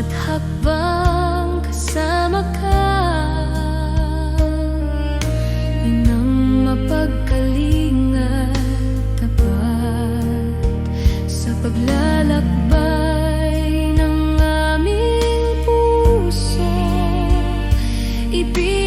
Bawat kasama ka Inang mapagkalingat Tapat sa paglalakbay ng aming puso Ibig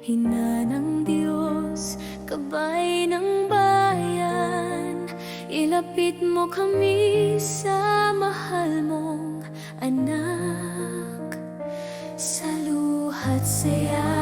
Hina ng Diyos, kabay ng bayan. Ilapit mo kami sa mahal mong anak. Sa luha't saya.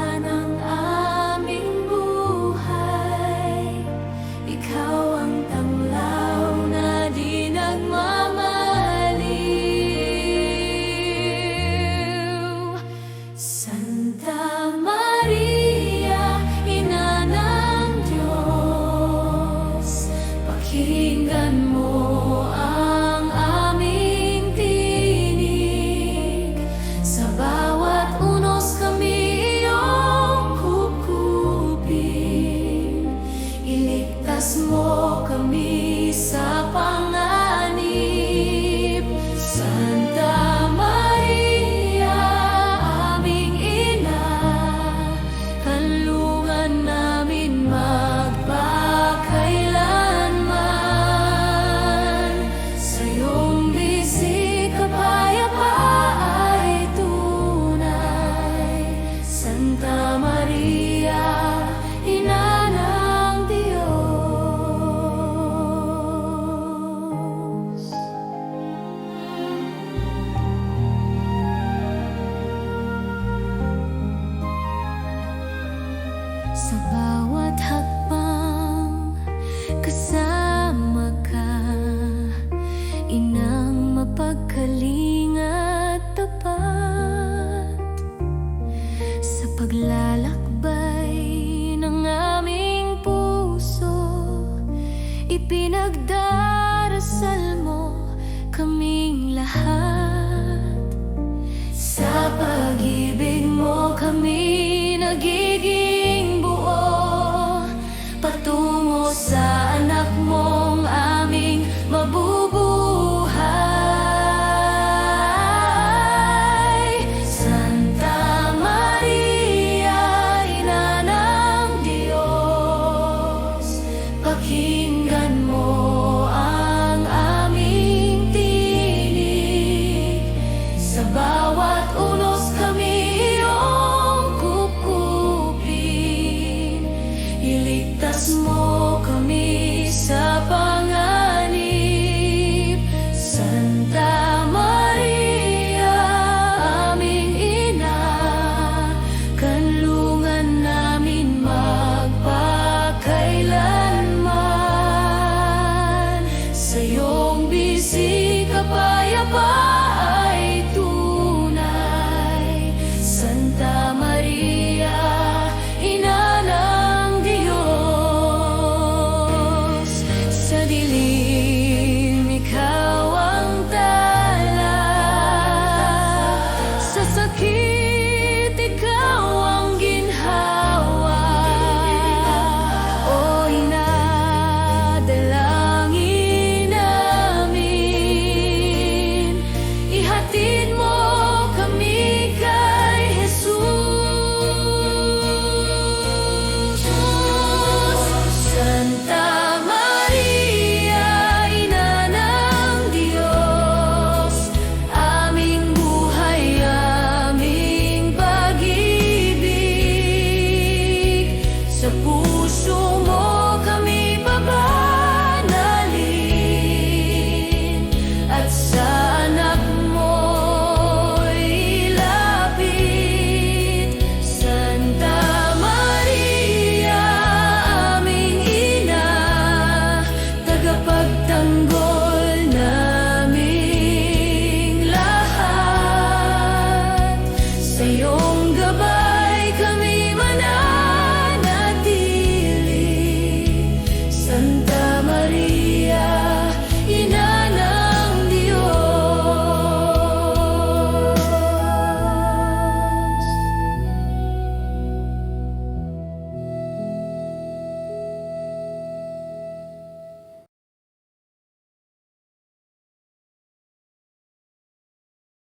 Christmas.